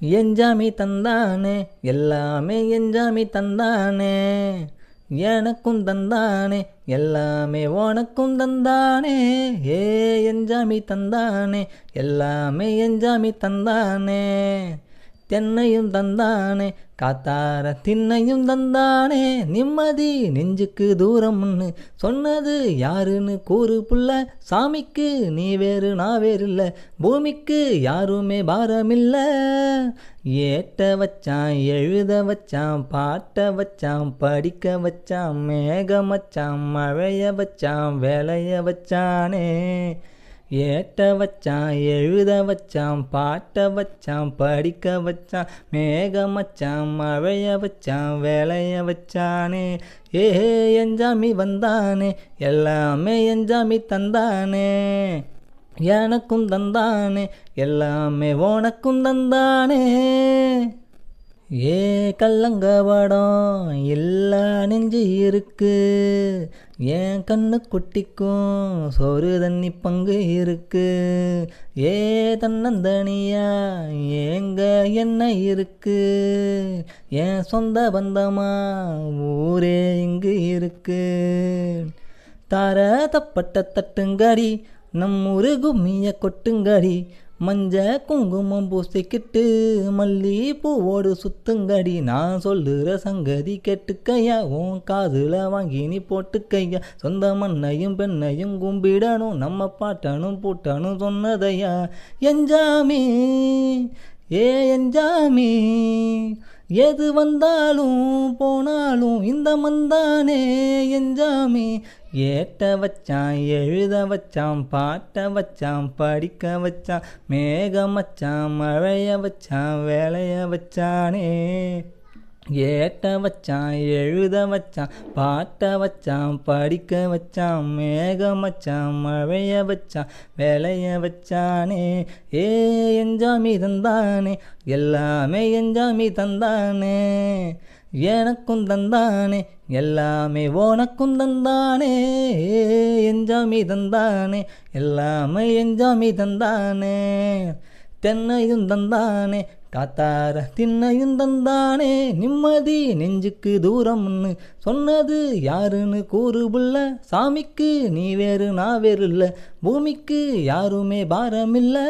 எஞ்சாமி தந்தானே எல்லாமே எஞ்சாமி தந்தானே. எனக்கும் தந்தானே எல்லாமே உனக்கும் தந்தானே. ஏ எஞ்சாமி தந்தானே எல்லாமே எஞ்சாமி தந்தானே. தென்னையும் தந்தானே காத்தார திண்ணையும் தந்தானே நிம்மதி நெஞ்சுக்கு தூரம்னு சொன்னது யாருன்னு கூறு புள்ள சாமிக்கு நீ வேறு நான் வேறு இல்லை பூமிக்கு யாருமே பாரமில்ல. ஏட்ட வச்சான் எழுத வச்சான் பாட்ட வச்சான் படிக்க வச்சான் மேகம் வச்சான் மழைய வச்சான் வேலைய வச்சானே. ஏட்ட வச்சான் எழுத வச்சான் பாட்ட வச்சான் படிக்க வச்சான் மேகம் வச்சான் மழைய வச்சான் வேலைய வச்சானே. ஏ எஞ்சாமி வந்தானே எல்லாமே எஞ்சாமி தந்தானே. எனக்கும் தந்தானே எல்லாமே உனக்கும் தந்தானே. ஏ கல்லங்க படம் எல்லா நெஞ்சு இருக்கு. என் கண்ணு குட்டிக்கும் சோறு தண்ணி பங்கு இருக்கு. ஏ தன்னந்தனியா ஏங்க என்ன இருக்கு? என் சொந்த பந்தமா ஊரே இங்கு இருக்கு. தர தப்பட்ட தட்டுங்கடி நம்மூரு கும்மிய கொட்டுங்கடி மஞ்ச குங்குமம் பூசிக்கிட்டு மல்லி பூவோடு சுத்துங்கடி. நான் சொல்லுற சங்கதி கெட்டுக்கையா உன் காதுல வாங்கி நீ போட்டுக்கையா. சொந்த மண்ணையும் பெண்ணையும் கும்பிடணும் நம்ம பாட்டனும் பூட்டனும் சொன்னதையா? எஞ்சாமி ஏ எஞ்சாமி எது வந்தாலும் போனாலும் இந்த மந்தானே எஞ்சாமி ஏட்ட வச்சான் எழுத வச்சான் பாட்ட வச்சான் படிக்க வச்சான் மேகம் வச்சான் மழைய வச்சான் வேலைய வச்சானே. ஏட்ட வச்சான் எழுத வச்சான் பாட்ட வச்சான் படிக்க வச்சான் மேகம் வச்சான் மழைய வச்சான் வேலைய வச்சானே. ஏ எஞ்சாமி தந்தானே எல்லாமே எஞ்சாமி தந்தானே. எனக்கும் தந்தானே எல்லாமே உனக்கும் தந்தானே எஞ்சாமி தந்தானே எல்லாமே எஞ்சாமி தந்தானே. தென்னையும் தந்தானே காத்தார தின்னையும் தந்தானே நிம்மதி நெஞ்சுக்கு தூரம்னு சொன்னது யாருன்னு கூறுபுள்ள சாமிக்கு நீ வேறு நான் வேறு இல்லை பூமிக்கு யாருமே பாரமில்லை.